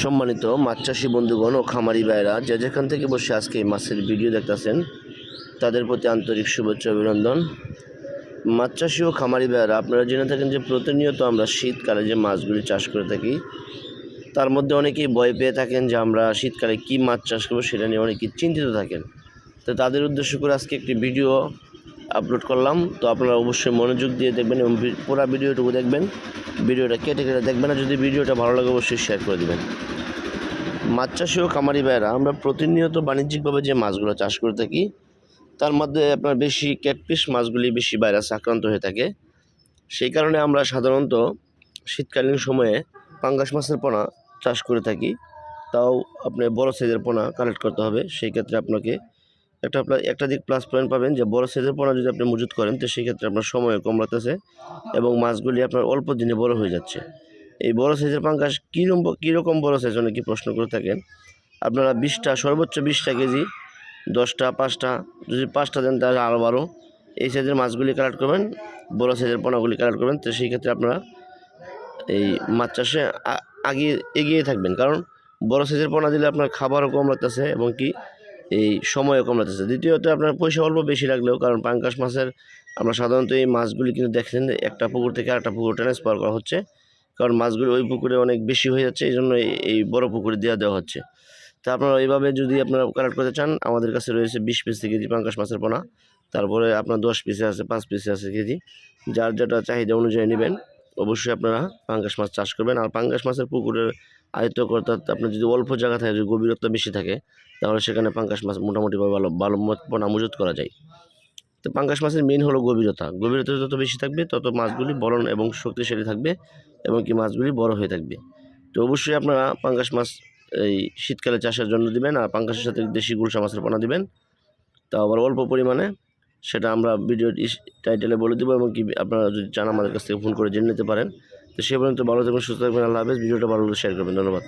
সম্মানিত মাছ চাষি বন্ধুগণ ও খামারি ভাইরা যে যেখান থেকে বসে আজকে এই মাছের ভিডিও দেখতেছেন, তাদের প্রতি আন্তরিক শুভেচ্ছা অভিনন্দন। মাছ চাষি ও খামারি ভাইরা আপনারা জেনে থাকেন যে প্রতিনিয়ত আমরা শীতকালে যে মাছগুলি চাষ করে থাকি, তার মধ্যে অনেকেই ভয় পেয়ে থাকেন যে আমরা শীতকালে কী মাছ চাষ করব সেটা নিয়ে অনেকেই চিন্তিত থাকেন। তো তাদের উদ্দেশ্য করে আজকে একটি ভিডিও আপলোড করলাম। তো আপনারা অবশ্যই মনোযোগ দিয়ে দেখবেন এবং পুরো ভিডিওটুকু দেখবেন। ভিডিওটা কেটে কেটে দেখবেন আর যদি ভিডিওটা ভালো লাগে অবশ্যই শেয়ার করে দেবেন। মাছ চাষি ও কামারি ভাইয়েরা, আমরা প্রতিনিয়ত বাণিজ্যিকভাবে যে মাছগুলো চাষ করে থাকি, তার মধ্যে আপনার বেশি ক্যাটফিশ মাছগুলি বেশি ভাইরাস আক্রান্ত হয়ে থাকে। সেই কারণে আমরা সাধারণত শীতকালীন সময়ে পাঙ্গাস মাছের পোনা চাষ করে থাকি। তাও আপনি বড় সাইজের পোনা কালেক্ট করতে হবে। সেই ক্ষেত্রে আপনাকে একটা আপনার একটা দিক প্লাস পয়েন্ট পাবেন যে বড় সাইজের পোনা যদি আপনি মজুত করেন, তো সেই ক্ষেত্রে আপনার সময় কম লাগতেছে এবং মাছগুলি আপনার অল্প দিনে বড় হয়ে যাচ্ছে। এই বড় সাইজের পাঙ্গাস কীরকম কীরকম বড় সাইজ অনেকে প্রশ্ন করে থাকেন? আপনারা বিশটা, সর্বোচ্চ বিশটা কেজি, দশটা, পাঁচটা, যদি পাঁচটা দেন তাহলে আরও বারো। এই সাইজের মাছগুলি কালেক্ট করবেন, বড় সাইজের পোনাগুলি কালেক্ট করবেন, তো সেই ক্ষেত্রে আপনারা এই মাছ চাষে আ- আগিয়ে এগিয়ে থাকবেন। কারণ বড় সাইজের পোনা দিলে আপনার খাবারও কম লাগতেছে এবং কি এই সময়ও কম লাগতেছে দ্বিতীয়ত আপনার পয়সা অল্প বেশি লাগলেও কারণ পাঙ্কাশ মাছের আমরা সাধারণত এই মাছগুলি কিন্তু দেখছেন, একটা পুকুর থেকে আরেকটা পুকুর ট্রান্সফার করা হচ্ছে। কারণ মাছগুলি ওই পুকুরে অনেক বেশি হয়ে যাচ্ছে, এই জন্য এই- এই বড় পুকুরে দেওয়া দেওয়া হচ্ছে। তা আপনারা এইভাবে যদি আপনারা কালেক্ট করতে চান, আমাদের কাছে রয়েছে বিশ পিস কেজি পাঙ্কাশ মাছের পোনা। তারপরে আপনার দশ পিসে আছে, পাঁচ পিসে আছে কেজি। যার যেটা চাহিদা অনুযায়ী নেবেন অবশ্যই আপনারা পাঙ্গাস মাছ চাষ করবেন। আর পাঙ্গাস মাছের পুকুরের আয়ত্ত করতে আপনার যদি অল্প জায়গা থাকে, যদি গভীরত্ব বেশি থাকে, তাহলে সেখানে পাঙ্গাস মাছ মোটামুটিভাবে ভালো ভালো মত- পোনা মজুত করা যায়। তো পাঙ্গাস মাছের মেন হলো গভীরতা। গভীরতা যত বেশি থাকবে, তত মাছগুলি বড় এবং শক্তিশালী থাকবে এবং কি মাছগুলি বড় হয়ে থাকবে। তো অবশ্যই আপনারা পাঙ্গাস মাছ এই শীতকালে চাষের জন্য দিবেন, আর পাঙ্গাসের সাথে দেশি গুলশা মাছের পোনা দিবেন। তা আবার অল্প পরিমাণে সেটা আমরা ভিডিও টাইটেলে বলে দেবো এবং কি আপনারা যদি চান আমাদের কাছ থেকে ফোন করে জেনে নিতে পারেন। তো সে পর্যন্ত ভালো থাকবেন, সুস্থ থাকবেন, আল্লাহ হাফেজ। ভিডিওটা ভালো শেয়ার করবেন। ধন্যবাদ।